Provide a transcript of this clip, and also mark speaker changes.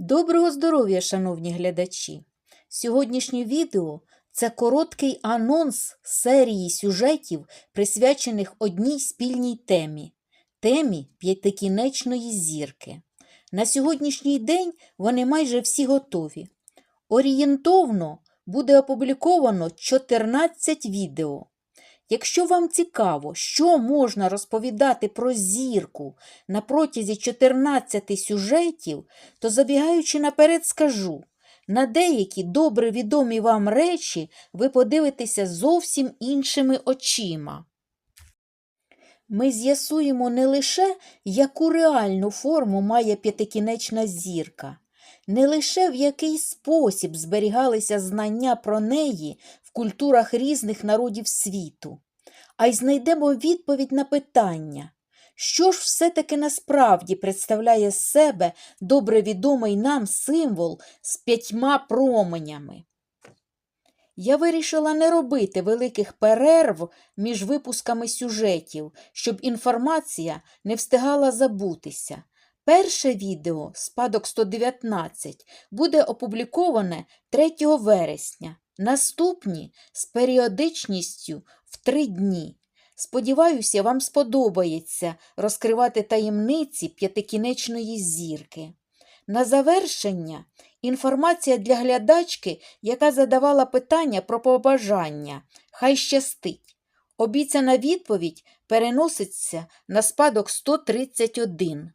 Speaker 1: Доброго здоров'я, шановні глядачі! Сьогоднішнє відео це короткий анонс серії сюжетів, присвячених одній спільній темі темі п'ятикінечної зірки. На сьогоднішній день вони майже всі готові. Орієнтовно буде опубліковано 14 відео. Якщо вам цікаво, що можна розповідати про зірку на протязі 14 сюжетів, то забігаючи наперед скажу, на деякі добре відомі вам речі ви подивитеся зовсім іншими очима. Ми з'ясуємо не лише, яку реальну форму має п'ятикінечна зірка, не лише в який спосіб зберігалися знання про неї культурах різних народів світу, а й знайдемо відповідь на питання, що ж все-таки насправді представляє з себе добре відомий нам символ з п'ятьма променями. Я вирішила не робити великих перерв між випусками сюжетів, щоб інформація не встигала забутися. Перше відео «Спадок 119» буде опубліковане 3 вересня, наступні з періодичністю в три дні. Сподіваюся, вам сподобається розкривати таємниці п'ятикінечної зірки. На завершення інформація для глядачки, яка задавала питання про побажання. Хай щастить. Обіцяна відповідь переноситься на спадок 131.